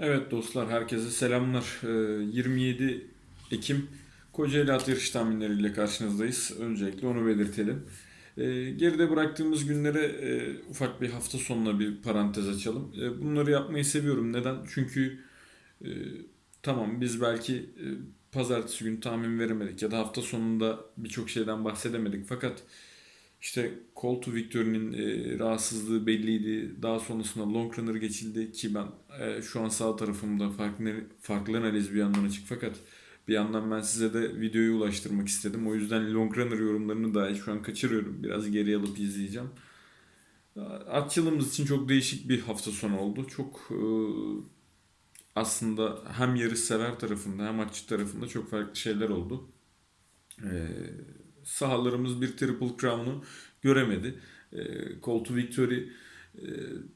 Evet dostlar herkese selamlar. Ee, 27 Ekim Kocaeli At Yarış tahminleriyle karşınızdayız. Öncelikle onu belirtelim. Ee, Geride bıraktığımız günlere e, ufak bir hafta sonuna bir parantez açalım. E, Bunları yapmayı seviyorum. Neden? Çünkü e, tamam biz belki e, pazartesi günü tahmin veremedik ya da hafta sonunda birçok şeyden bahsedemedik. Fakat işte Call to Victory'nin e, rahatsızlığı belliydi. Daha sonrasında Long Runner geçildi ki ben e, şu an sağ tarafımda farklı, farklı analiz bir yandan açık fakat bir yandan ben size de videoyu ulaştırmak istedim. O yüzden Long Runner yorumlarını da şu an kaçırıyorum. Biraz geri alıp izleyeceğim. Atçılımız için çok değişik bir hafta sonu oldu. Çok e, aslında hem yarış sever tarafında hem atçı tarafında çok farklı şeyler oldu. E, sahalarımız bir Triple Crown'u göremedi. E, Call to Victory e,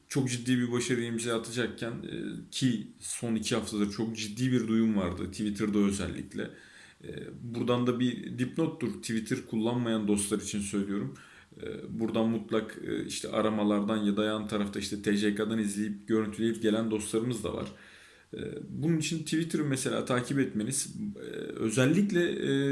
çok ciddi bir başarı imza atacakken e, ki son iki haftadır çok ciddi bir duyum vardı Twitter'da özellikle. E, buradan da bir dipnottur Twitter kullanmayan dostlar için söylüyorum. Buradan mutlak işte aramalardan ya da yan tarafta işte TCK'dan izleyip görüntüleyip gelen dostlarımız da var. Bunun için Twitter'ı mesela takip etmeniz özellikle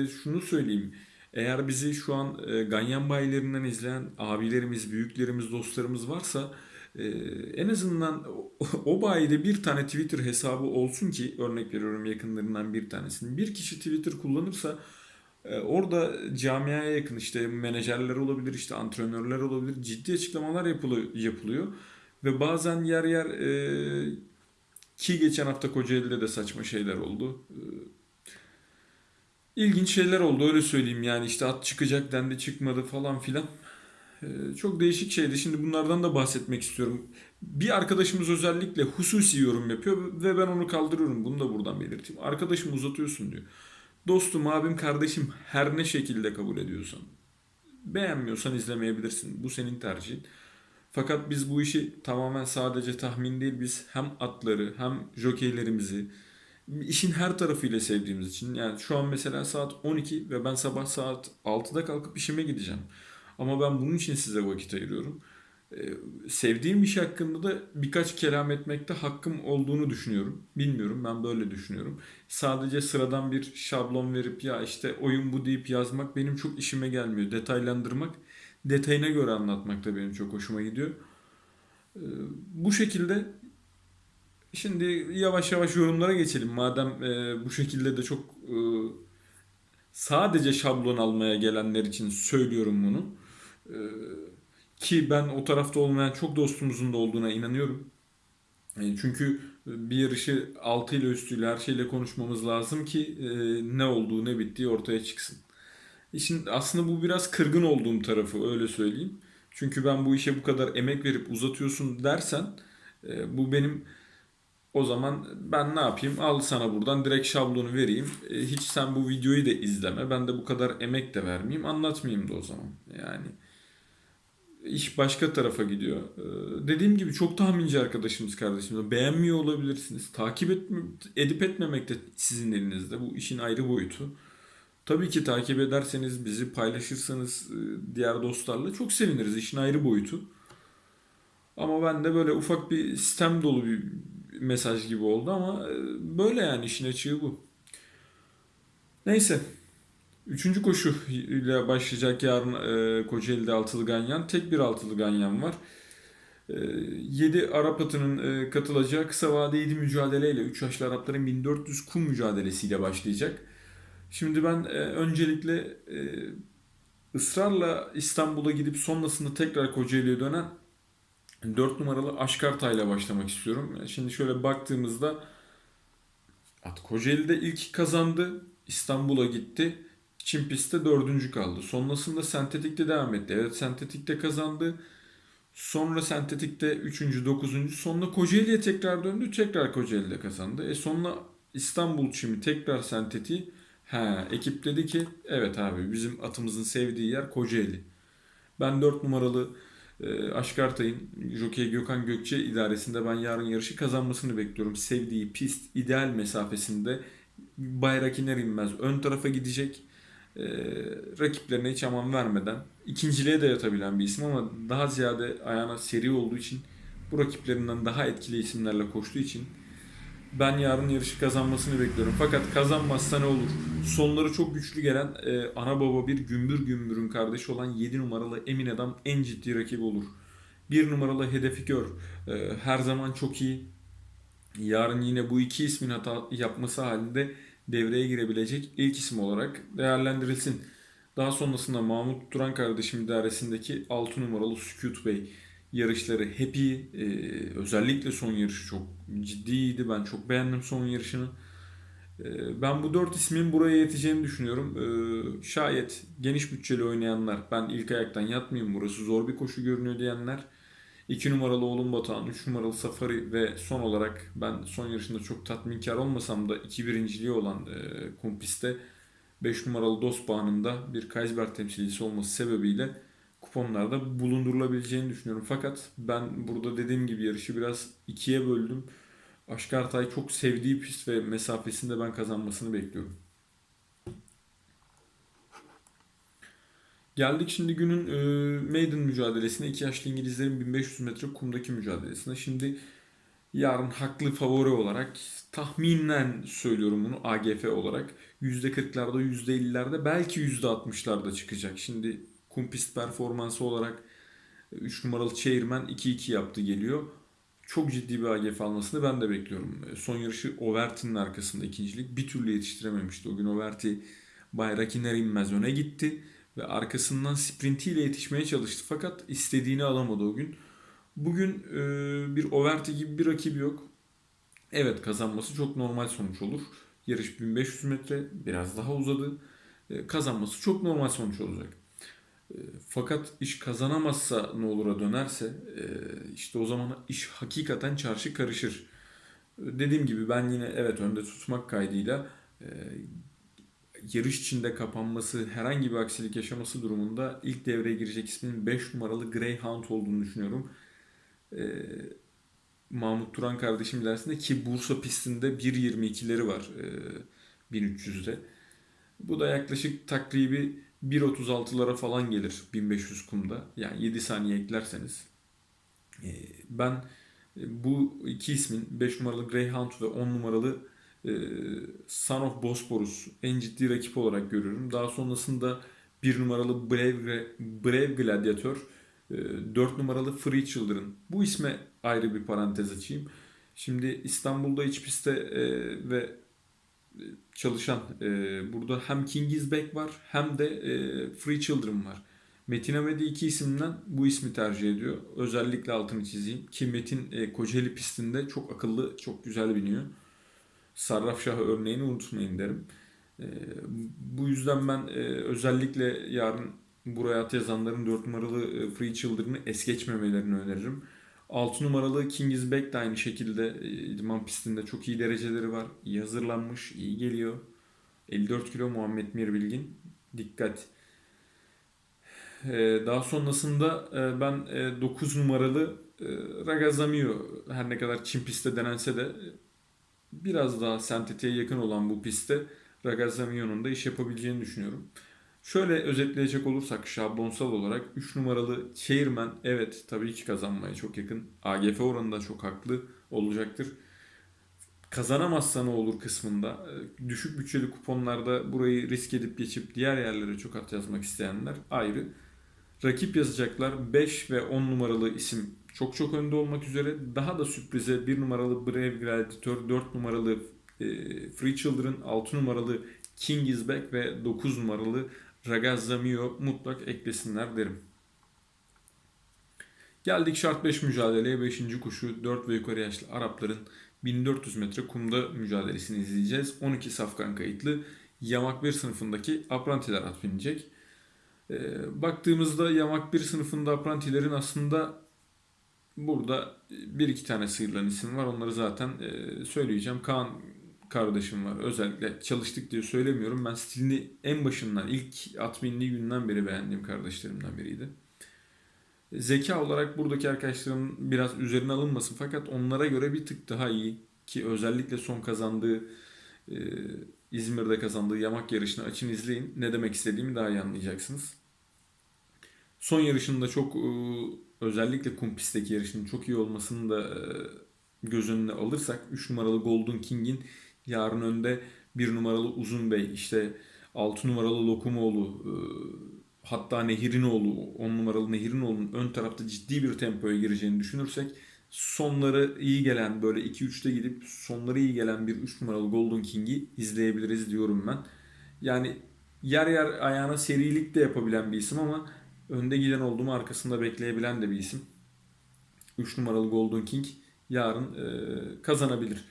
şunu söyleyeyim. Eğer bizi şu an e, Ganyan bayilerinden izleyen abilerimiz, büyüklerimiz, dostlarımız varsa e, en azından o, o bayide bir tane Twitter hesabı olsun ki örnek veriyorum yakınlarından bir tanesinin. Bir kişi Twitter kullanırsa e, orada camiaya yakın işte menajerler olabilir, işte antrenörler olabilir. Ciddi açıklamalar yapılıyor, yapılıyor. Ve bazen yer yer e, ki geçen hafta Kocaeli'de de saçma şeyler oldu. E, İlginç şeyler oldu öyle söyleyeyim yani işte at çıkacak dendi çıkmadı falan filan. Ee, çok değişik şeydi. Şimdi bunlardan da bahsetmek istiyorum. Bir arkadaşımız özellikle hususi yorum yapıyor ve ben onu kaldırıyorum. Bunu da buradan belirteyim. Arkadaşım uzatıyorsun diyor. Dostum, abim, kardeşim her ne şekilde kabul ediyorsan. Beğenmiyorsan izlemeyebilirsin. Bu senin tercihin. Fakat biz bu işi tamamen sadece tahmin değil biz hem atları hem jokeylerimizi işin her tarafıyla sevdiğimiz için. Yani şu an mesela saat 12 ve ben sabah saat 6'da kalkıp işime gideceğim. Ama ben bunun için size vakit ayırıyorum. Ee, sevdiğim iş hakkında da birkaç kelam etmekte hakkım olduğunu düşünüyorum. Bilmiyorum ben böyle düşünüyorum. Sadece sıradan bir şablon verip ya işte oyun bu deyip yazmak benim çok işime gelmiyor. Detaylandırmak, detayına göre anlatmak da benim çok hoşuma gidiyor. Ee, bu şekilde Şimdi yavaş yavaş yorumlara geçelim. Madem e, bu şekilde de çok e, sadece şablon almaya gelenler için söylüyorum bunu. E, ki ben o tarafta olmayan çok dostumuzun da olduğuna inanıyorum. E, çünkü bir yarışı altı ile üstüyle her şeyle konuşmamız lazım ki e, ne olduğu ne bittiği ortaya çıksın. İşin aslında bu biraz kırgın olduğum tarafı öyle söyleyeyim. Çünkü ben bu işe bu kadar emek verip uzatıyorsun dersen e, bu benim o zaman ben ne yapayım? Al sana buradan direkt şablonu vereyim. E, hiç sen bu videoyu da izleme. Ben de bu kadar emek de vermeyeyim. Anlatmayayım da o zaman. Yani iş başka tarafa gidiyor. E, dediğim gibi çok tahminci arkadaşımız kardeşimiz. Beğenmiyor olabilirsiniz. Takip etme, edip etmemek de sizin elinizde. Bu işin ayrı boyutu. Tabii ki takip ederseniz bizi paylaşırsanız e, diğer dostlarla çok seviniriz. İşin ayrı boyutu. Ama ben de böyle ufak bir sistem dolu bir mesaj gibi oldu ama e, böyle yani işin açığı bu. Neyse. Üçüncü koşu ile başlayacak yarın e, Kocaeli'de altılı ganyan. Tek bir altılı ganyan var. E, 7 Arap atının e, katılacağı kısa vadeli mücadeleyle 3 yaşlı Arapların 1400 kum mücadelesiyle başlayacak. Şimdi ben e, öncelikle e, ısrarla İstanbul'a gidip sonrasında tekrar Kocaeli'ye dönen 4 numaralı Aşkarta ile başlamak istiyorum. Şimdi şöyle baktığımızda at Kocaeli'de ilk kazandı. İstanbul'a gitti. Çin pistte dördüncü kaldı. Sonrasında sentetikte devam etti. Evet sentetikte kazandı. Sonra sentetikte üçüncü, dokuzuncu. Sonra Kocaeli'ye tekrar döndü. Tekrar Kocaeli'de kazandı. E sonra İstanbul çimi tekrar sentetiği. He, ekip dedi ki evet abi bizim atımızın sevdiği yer Kocaeli. Ben 4 numaralı e, Aşkartay'ın Jockey Gökhan Gökçe idaresinde ben yarın yarışı kazanmasını bekliyorum. Sevdiği pist ideal mesafesinde bayrak iner inmez ön tarafa gidecek. E, rakiplerine hiç aman vermeden ikinciliğe de yatabilen bir isim ama daha ziyade ayağına seri olduğu için bu rakiplerinden daha etkili isimlerle koştuğu için Ben yarın yarışı kazanmasını bekliyorum. Fakat kazanmazsa ne olur? Sonları çok güçlü gelen e, ana baba bir gümbür gümbürün kardeşi olan 7 numaralı Emin Adam en ciddi rakibi olur. 1 numaralı Hedefi Gör. E, her zaman çok iyi. Yarın yine bu iki ismin hata yapması halinde devreye girebilecek ilk isim olarak değerlendirilsin. Daha sonrasında Mahmut Duran kardeşim idaresindeki 6 numaralı Sükut Bey yarışları hep iyi. Ee, özellikle son yarışı çok ciddiydi. Ben çok beğendim son yarışını. Ee, ben bu dört ismin buraya yeteceğini düşünüyorum. Ee, şayet geniş bütçeli oynayanlar ben ilk ayaktan yatmayayım burası zor bir koşu görünüyor diyenler 2 numaralı Oğlum Batuhan, 3 numaralı Safari ve son olarak ben son yarışında çok tatminkar olmasam da 2 birinciliği olan e, Kumpis'te 5 numaralı Dost Bağı'nda bir Kaysberg temsilcisi olması sebebiyle kuponlarda bulundurulabileceğini düşünüyorum. Fakat ben burada dediğim gibi yarışı biraz ikiye böldüm. Aşkartay çok sevdiği pist ve mesafesinde ben kazanmasını bekliyorum. Geldik şimdi günün e, maiden mücadelesine. iki yaşlı İngilizlerin 1500 metre kumdaki mücadelesine. Şimdi yarın haklı favori olarak tahminen söylüyorum bunu AGF olarak %40'larda %50'lerde belki %60'larda çıkacak. Şimdi kum pist performansı olarak 3 numaralı Chairman 2-2 yaptı geliyor. Çok ciddi bir AGF almasını ben de bekliyorum. Son yarışı Overty'nin arkasında ikincilik. Bir türlü yetiştirememişti. O gün Overty bayrak iner inmez öne gitti. Ve arkasından sprintiyle yetişmeye çalıştı. Fakat istediğini alamadı o gün. Bugün e, bir Overty gibi bir rakibi yok. Evet kazanması çok normal sonuç olur. Yarış 1500 metre biraz daha uzadı. E, kazanması çok normal sonuç olacak. E, fakat iş kazanamazsa ne olura dönerse e, işte o zaman iş hakikaten çarşı karışır. E, dediğim gibi ben yine evet önde tutmak kaydıyla e, yarış içinde kapanması, herhangi bir aksilik yaşaması durumunda ilk devreye girecek ismin 5 numaralı Greyhound olduğunu düşünüyorum. Ee, Mahmut Duran kardeşim ilerisinde ki Bursa pistinde 1.22'leri var e, 1300'de. Bu da yaklaşık takribi 1.36'lara falan gelir 1500 kumda. Yani 7 saniye eklerseniz. Ee, ben bu iki ismin 5 numaralı Greyhound ve 10 numaralı e, Son of Bosporus en ciddi rakip olarak görüyorum. Daha sonrasında bir numaralı Brave, Brave Gladiator, e, 4 numaralı Free Children. Bu isme ayrı bir parantez açayım. Şimdi İstanbul'da iç pistte e, ve çalışan e, burada hem King Back var hem de e, Free Children var. Metin Amedi iki isimden bu ismi tercih ediyor. Özellikle altını çizeyim. Ki Metin e, Kocaeli pistinde çok akıllı, çok güzel biniyor. Sarrafşah örneğini unutmayın derim. E, bu yüzden ben e, özellikle yarın buraya at yazanların 4 numaralı e, Free Children'ı es geçmemelerini öneririm. 6 numaralı King's Back de aynı şekilde e, idman pistinde çok iyi dereceleri var. İyi hazırlanmış, iyi geliyor. 54 kilo Muhammed Mir Bilgin. Dikkat. E, daha sonrasında e, ben 9 numaralı Ragazamio her ne kadar Çin pistte denense de biraz daha sentetiğe yakın olan bu pistte Ragazamio'nun da iş yapabileceğini düşünüyorum. Şöyle özetleyecek olursak şablonsal olarak 3 numaralı Chairman evet tabii ki kazanmaya çok yakın. AGF oranında çok haklı olacaktır. Kazanamazsa ne olur kısmında düşük bütçeli kuponlarda burayı risk edip geçip diğer yerlere çok at yazmak isteyenler ayrı. Rakip yazacaklar 5 ve 10 numaralı isim çok çok önde olmak üzere. Daha da sürprize 1 numaralı Brave Gladiator, 4 numaralı e, Free Children, 6 numaralı King is Back ve 9 numaralı Ragazamio mutlak eklesinler derim. Geldik şart 5 mücadeleye. 5. koşu 4 ve yukarı yaşlı Arapların 1400 metre kumda mücadelesini izleyeceğiz. 12 safkan kayıtlı yamak 1 sınıfındaki aprantiler at binecek. E, baktığımızda yamak 1 sınıfında aprantilerin aslında burada bir iki tane sıyrılan isim var. Onları zaten e, söyleyeceğim. Kaan kardeşim var. Özellikle çalıştık diye söylemiyorum. Ben stilini en başından ilk at bindiği günden beri beğendiğim kardeşlerimden biriydi. Zeka olarak buradaki arkadaşlarım biraz üzerine alınmasın fakat onlara göre bir tık daha iyi ki özellikle son kazandığı e, İzmir'de kazandığı yamak yarışını açın izleyin. Ne demek istediğimi daha iyi anlayacaksınız. Son yarışında çok e, özellikle kum pistteki yarışının çok iyi olmasını da e, göz önüne alırsak 3 numaralı Golden King'in yarın önde 1 numaralı Uzun Bey, işte 6 numaralı Lokumoğlu, e, hatta Nehirinoğlu, 10 numaralı Nehirinoğlu'nun ön tarafta ciddi bir tempoya gireceğini düşünürsek sonları iyi gelen böyle 2-3'te gidip sonları iyi gelen bir 3 numaralı Golden King'i izleyebiliriz diyorum ben. Yani yer yer ayağına serilik de yapabilen bir isim ama önde giden olduğumu arkasında bekleyebilen de bir isim. 3 numaralı Golden King yarın e, kazanabilir.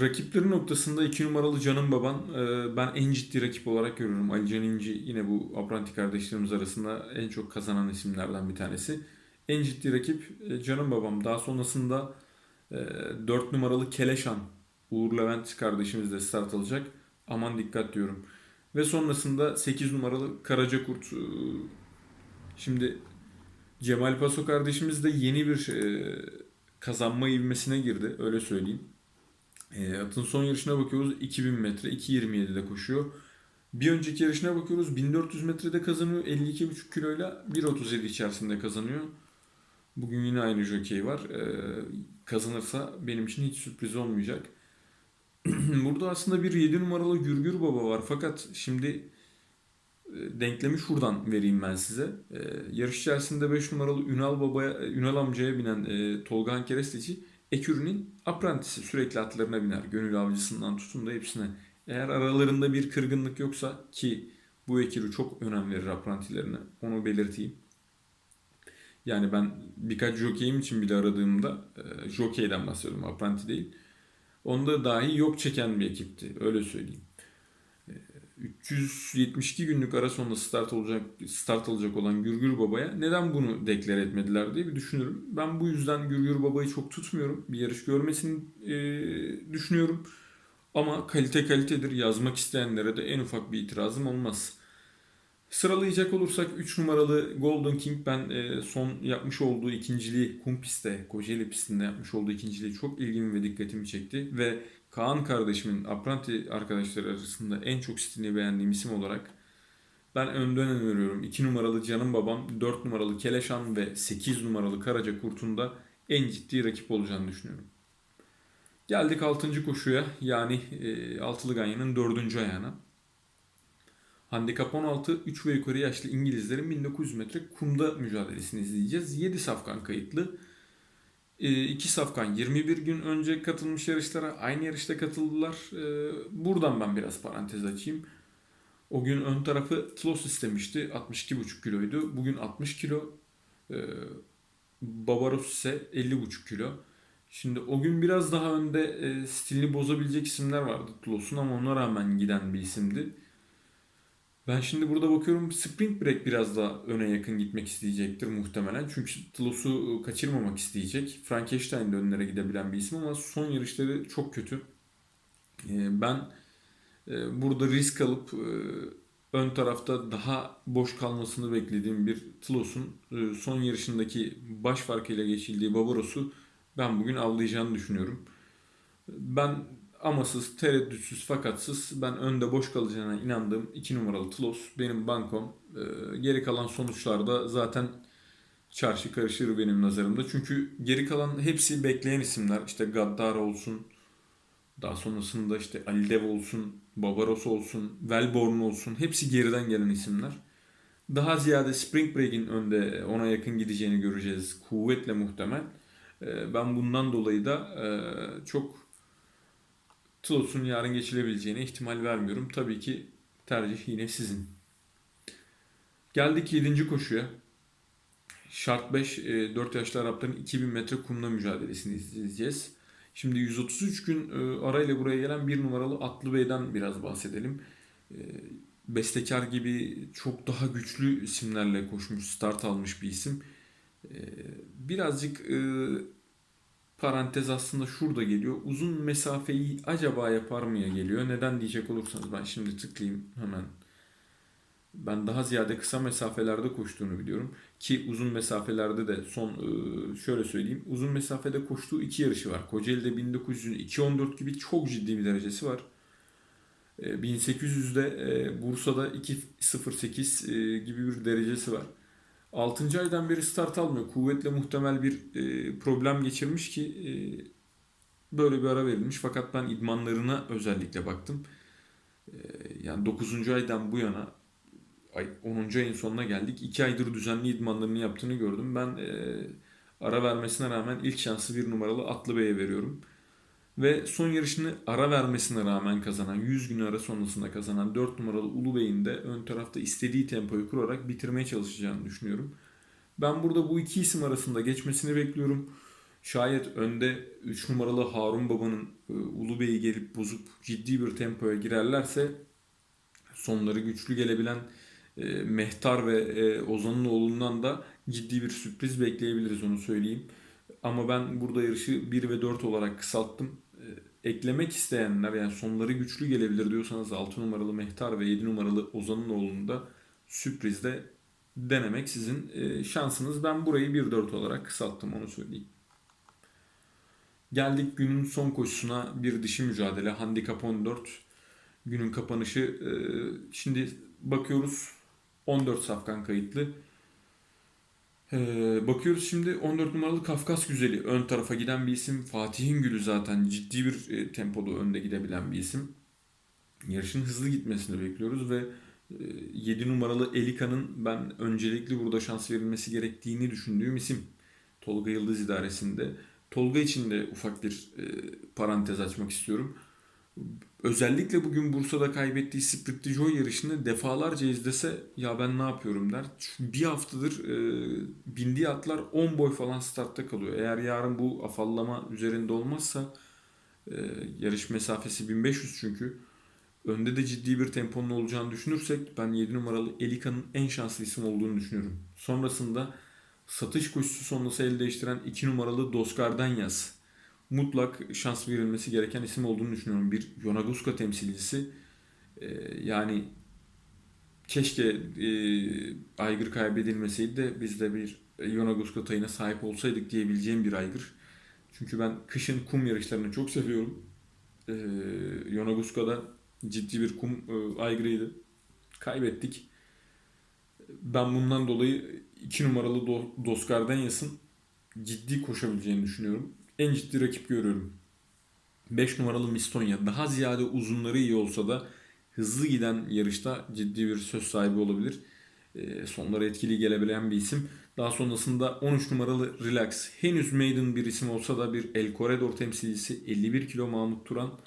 Rakipleri noktasında 2 numaralı Canım Baban e, ben en ciddi rakip olarak görüyorum. Ali Can İnci yine bu Apranti kardeşlerimiz arasında en çok kazanan isimlerden bir tanesi. En ciddi rakip e, Canım Babam. Daha sonrasında e, 4 numaralı Keleşan Uğur Levent kardeşimiz de start alacak. Aman dikkat diyorum. Ve sonrasında 8 numaralı Karacakurt. e, Şimdi Cemal Paso kardeşimiz de yeni bir e, kazanma ivmesine girdi. Öyle söyleyeyim. E, atın son yarışına bakıyoruz. 2000 metre 2.27'de koşuyor. Bir önceki yarışına bakıyoruz. 1400 metrede kazanıyor. 52,5 kiloyla 1.37 içerisinde kazanıyor. Bugün yine aynı jokey var. E, kazanırsa benim için hiç sürpriz olmayacak. Burada aslında bir 7 numaralı Gürgür Baba var. Fakat şimdi e, denklemi şuradan vereyim ben size. E, yarış içerisinde 5 numaralı Ünal Baba'ya, Ünal amcaya binen e, Tolga Keresteci Ekürü'nün aprantisi sürekli atlarına biner. Gönül avcısından tutun da hepsine. Eğer aralarında bir kırgınlık yoksa ki bu Ekürü çok önem verir aprantilerine. Onu belirteyim. Yani ben birkaç jokeyim için bile aradığımda e, jokeyden bahsediyorum. Apranti değil. Onda dahi yok çeken bir ekipti. Öyle söyleyeyim. 372 günlük ara sonunda start olacak start alacak olan Gürgür Baba'ya neden bunu deklar etmediler diye bir düşünürüm. Ben bu yüzden Gürgür Baba'yı çok tutmuyorum. Bir yarış görmesini e, düşünüyorum. Ama kalite kalitedir. Yazmak isteyenlere de en ufak bir itirazım olmaz. Sıralayacak olursak 3 numaralı Golden King ben e, son yapmış olduğu ikinciliği kum pistte, Kocaeli pistinde yapmış olduğu ikinciliği çok ilgimi ve dikkatimi çekti. Ve Kaan kardeşimin Apranti arkadaşları arasında en çok stilini beğendiğim isim olarak ben önden öneriyorum. 2 numaralı Canım Babam, 4 numaralı Keleşan ve 8 numaralı Karaca Kurt'un da en ciddi rakip olacağını düşünüyorum. Geldik 6. koşuya yani e, Altılı Ganyan'ın 4. ayağına. Handikap 16, 3 ve yukarı yaşlı İngilizlerin 1900 metre kumda mücadelesini izleyeceğiz. 7 safkan kayıtlı. 2 safkan 21 gün önce katılmış yarışlara aynı yarışta katıldılar. Ee, Buradan ben biraz parantez açayım. O gün ön tarafı Tlos istemişti. 62,5 kiloydu. Bugün 60 kilo. Ee, Babaros ise 50,5 kilo. Şimdi o gün biraz daha önde e, stilini bozabilecek isimler vardı Tlos'un ama ona rağmen giden bir isimdi. Ben şimdi burada bakıyorum Spring Break biraz daha öne yakın gitmek isteyecektir muhtemelen. Çünkü Tlos'u kaçırmamak isteyecek. Frankenstein de önlere gidebilen bir isim ama son yarışları çok kötü. Ee, Ben e, burada risk alıp e, ön tarafta daha boş kalmasını beklediğim bir Tlos'un e, son yarışındaki baş farkıyla geçildiği Babaros'u ben bugün avlayacağını düşünüyorum. Ben amasız, tereddütsüz, fakatsız ben önde boş kalacağına inandığım 2 numaralı Tlos benim bankom. Ee, geri kalan sonuçlarda zaten çarşı karışır benim nazarımda. Çünkü geri kalan hepsi bekleyen isimler. İşte Gaddar olsun, daha sonrasında işte Ali Dev olsun, Babaros olsun, Velborn olsun. Hepsi geriden gelen isimler. Daha ziyade Spring Break'in önde ona yakın gideceğini göreceğiz. Kuvvetle muhtemel. Ee, Ben bundan dolayı da e, çok Tlos'un yarın geçilebileceğine ihtimal vermiyorum. Tabii ki tercih yine sizin. Geldik 7. koşuya. Şart 5, 4 yaşlı Arapların 2000 metre kumda mücadelesini izleyeceğiz. Şimdi 133 gün e, arayla buraya gelen bir numaralı Atlı Bey'den biraz bahsedelim. E, Bestekar gibi çok daha güçlü isimlerle koşmuş, start almış bir isim. E, Birazcık e, parantez aslında şurada geliyor. Uzun mesafeyi acaba yapar mıya geliyor. Neden diyecek olursanız ben şimdi tıklayayım hemen. Ben daha ziyade kısa mesafelerde koştuğunu biliyorum. Ki uzun mesafelerde de son e, şöyle söyleyeyim. Uzun mesafede koştuğu iki yarışı var. Kocaeli'de 1900'ün 2.14 gibi çok ciddi bir derecesi var. E, 1800'de e, Bursa'da 2.08 e, gibi bir derecesi var. 6. aydan beri start almıyor. Kuvvetle muhtemel bir e, problem geçirmiş ki böyle bir ara verilmiş. Fakat ben idmanlarına özellikle baktım. Ee, yani 9. aydan bu yana ay 10. ayın sonuna geldik. 2 aydır düzenli idmanlarını yaptığını gördüm. Ben e, ara vermesine rağmen ilk şansı bir numaralı Atlı Bey'e veriyorum. Ve son yarışını ara vermesine rağmen kazanan, 100 gün ara sonrasında kazanan 4 numaralı Ulu Bey'in de ön tarafta istediği tempoyu kurarak bitirmeye çalışacağını düşünüyorum. Ben burada bu iki isim arasında geçmesini bekliyorum. Şayet önde 3 numaralı Harun Baba'nın e, Ulu Bey'i gelip bozup ciddi bir tempoya girerlerse sonları güçlü gelebilen e, Mehtar ve e, Ozan'ın oğlundan da ciddi bir sürpriz bekleyebiliriz onu söyleyeyim. Ama ben burada yarışı 1 ve 4 olarak kısalttım. Eklemek isteyenler yani sonları güçlü gelebilir diyorsanız 6 numaralı Mehtar ve 7 numaralı Ozan'ın oğlunu da sürprizde denemek sizin e, şansınız. Ben burayı 1-4 olarak kısalttım onu söyleyeyim. Geldik günün son koşusuna bir dişi mücadele. Handikap 14. Günün kapanışı. e, Şimdi bakıyoruz 14 safkan kayıtlı. Ee, bakıyoruz şimdi 14 numaralı Kafkas Güzeli ön tarafa giden bir isim. Fatih'in Gülü zaten ciddi bir e, tempoda önde gidebilen bir isim. Yarışın hızlı gitmesini bekliyoruz ve e, 7 numaralı Elika'nın ben öncelikli burada şans verilmesi gerektiğini düşündüğüm isim. Tolga Yıldız idaresinde. Tolga için de ufak bir e, parantez açmak istiyorum. Özellikle bugün Bursa'da kaybettiği Sprint Joy yarışını defalarca izlese ya ben ne yapıyorum der. Bir haftadır e, bindiği atlar 10 boy falan startta kalıyor. Eğer yarın bu afallama üzerinde olmazsa e, yarış mesafesi 1500 çünkü. Önde de ciddi bir temponun olacağını düşünürsek ben 7 numaralı Elika'nın en şanslı isim olduğunu düşünüyorum. Sonrasında satış koşusu sonrası el değiştiren 2 numaralı Doskar'dan yaz mutlak şans verilmesi gereken isim olduğunu düşünüyorum. Bir Yonaguska temsilcisi. Ee, yani keşke e, aygır kaybedilmeseydi de biz de bir Yonaguska tayına sahip olsaydık diyebileceğim bir aygır. Çünkü ben kışın kum yarışlarını çok seviyorum. Ee, Yonaguska'da ciddi bir kum e, aygırıydı. Kaybettik. Ben bundan dolayı 2 numaralı Do- Doskar'dan yasın ciddi koşabileceğini düşünüyorum en ciddi rakip görüyorum. 5 numaralı Mistonya daha ziyade uzunları iyi olsa da hızlı giden yarışta ciddi bir söz sahibi olabilir. E, sonlara etkili gelebilen bir isim. Daha sonrasında 13 numaralı Relax. Henüz maiden bir isim olsa da bir El Corredor temsilcisi 51 kilo Mahmut Turan.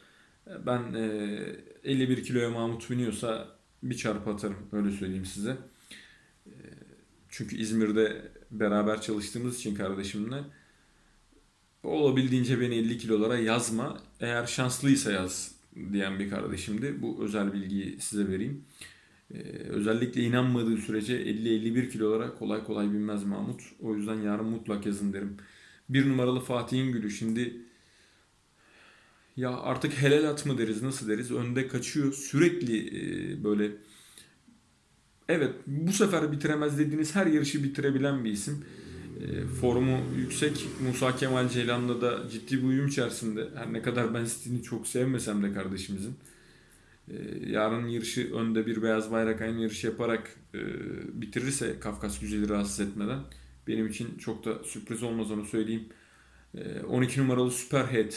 Ben e, 51 kiloya Mahmut biniyorsa bir çarpı atarım öyle söyleyeyim size. E, çünkü İzmir'de beraber çalıştığımız için kardeşimle olabildiğince beni 50 kilolara yazma. Eğer şanslıysa yaz diyen bir kardeşimdi. Bu özel bilgiyi size vereyim. Ee, özellikle inanmadığı sürece 50-51 kilolara kolay kolay binmez Mahmut. O yüzden yarın mutlak yazın derim. Bir numaralı Fatih'in gülü şimdi ya artık helal at mı deriz nasıl deriz önde kaçıyor sürekli e, böyle evet bu sefer bitiremez dediğiniz her yarışı bitirebilen bir isim. E, formu yüksek. Musa Kemal Ceylan'la da ciddi bir uyum içerisinde. Her ne kadar ben stilini çok sevmesem de kardeşimizin. E, yarın yarışı önde bir beyaz bayrak aynı yarışı yaparak e, bitirirse Kafkas Güzeli rahatsız etmeden benim için çok da sürpriz olmaz onu söyleyeyim. 12 numaralı Superhead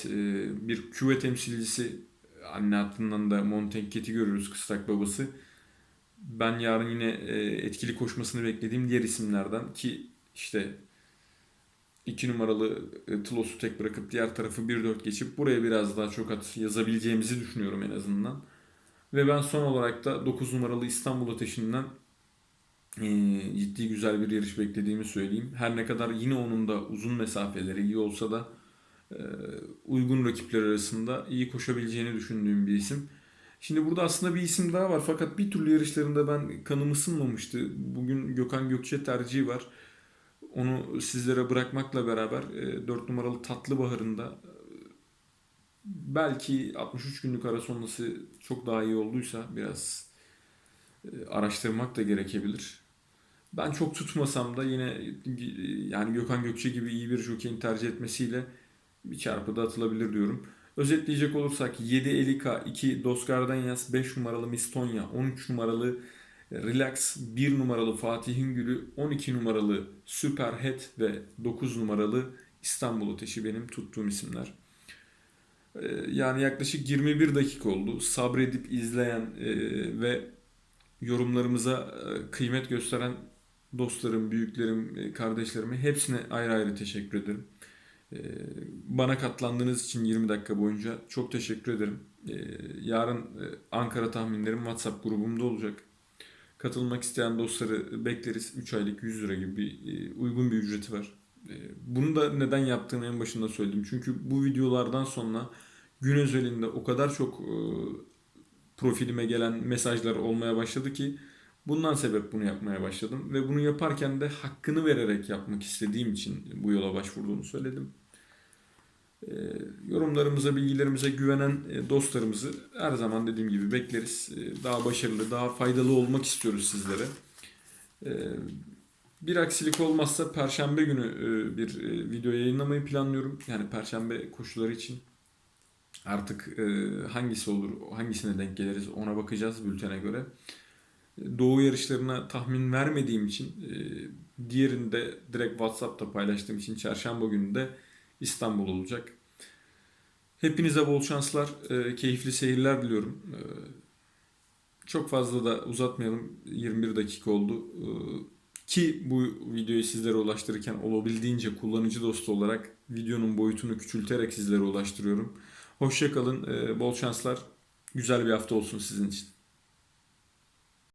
bir küve temsilcisi anne hattından da Montenket'i görüyoruz kıstak babası. Ben yarın yine etkili koşmasını beklediğim diğer isimlerden ki işte 2 numaralı e, Tlos'u tek bırakıp diğer tarafı 1-4 geçip buraya biraz daha çok at yazabileceğimizi düşünüyorum en azından. Ve ben son olarak da 9 numaralı İstanbul Ateşi'nden e, ciddi güzel bir yarış beklediğimi söyleyeyim. Her ne kadar yine onun da uzun mesafeleri iyi olsa da e, uygun rakipler arasında iyi koşabileceğini düşündüğüm bir isim. Şimdi burada aslında bir isim daha var fakat bir türlü yarışlarında ben kanım ısınmamıştı. Bugün Gökhan Gökçe tercihi var onu sizlere bırakmakla beraber 4 e, numaralı Tatlı Baharı'nda e, belki 63 günlük ara sonrası çok daha iyi olduysa biraz e, araştırmak da gerekebilir. Ben çok tutmasam da yine yani Gökhan Gökçe gibi iyi bir jokeyin tercih etmesiyle bir çarpıda atılabilir diyorum. Özetleyecek olursak 7 Elika, 2 Dosgardanyas, 5 numaralı Mistonya, 13 numaralı Relax 1 numaralı Fatih'in Gülü, 12 numaralı Superhead ve 9 numaralı İstanbul Ateşi benim tuttuğum isimler. Ee, Yani yaklaşık 21 dakika oldu. Sabredip izleyen e, ve yorumlarımıza e, kıymet gösteren dostlarım, büyüklerim, e, kardeşlerime hepsine ayrı ayrı teşekkür ederim. Ee, Bana katlandığınız için 20 dakika boyunca çok teşekkür ederim. Ee, Yarın Ankara tahminlerim WhatsApp grubumda olacak. Katılmak isteyen dostları bekleriz. 3 aylık 100 lira gibi bir e, uygun bir ücreti var. E, Bunu da neden yaptığımı en başında söyledim. Çünkü bu videolardan sonra gün özelinde o kadar çok e, profilime gelen mesajlar olmaya başladı ki bundan sebep bunu yapmaya başladım. Ve bunu yaparken de hakkını vererek yapmak istediğim için bu yola başvurduğumu söyledim. E, Yorumlarımıza, bilgilerimize güvenen e, dostlarımızı her zaman dediğim gibi bekleriz. E, Daha başarılı, daha faydalı olmak istiyoruz sizlere. E, Bir aksilik olmazsa Perşembe günü e, bir e, video yayınlamayı planlıyorum. Yani Perşembe koşuları için. Artık hangisi olur, hangisine denk geliriz ona bakacağız bültene göre. Doğu yarışlarına tahmin vermediğim için e, diğerini de direkt WhatsApp'ta paylaştığım için çarşamba günü de İstanbul olacak. Hepinize bol şanslar, e, keyifli seyirler diliyorum. E, Çok fazla da uzatmayalım. 21 dakika oldu. E, Ki bu videoyu sizlere ulaştırırken olabildiğince kullanıcı dostu olarak videonun boyutunu küçülterek sizlere ulaştırıyorum. Hoşça kalın, e, bol şanslar. Güzel bir hafta olsun sizin için.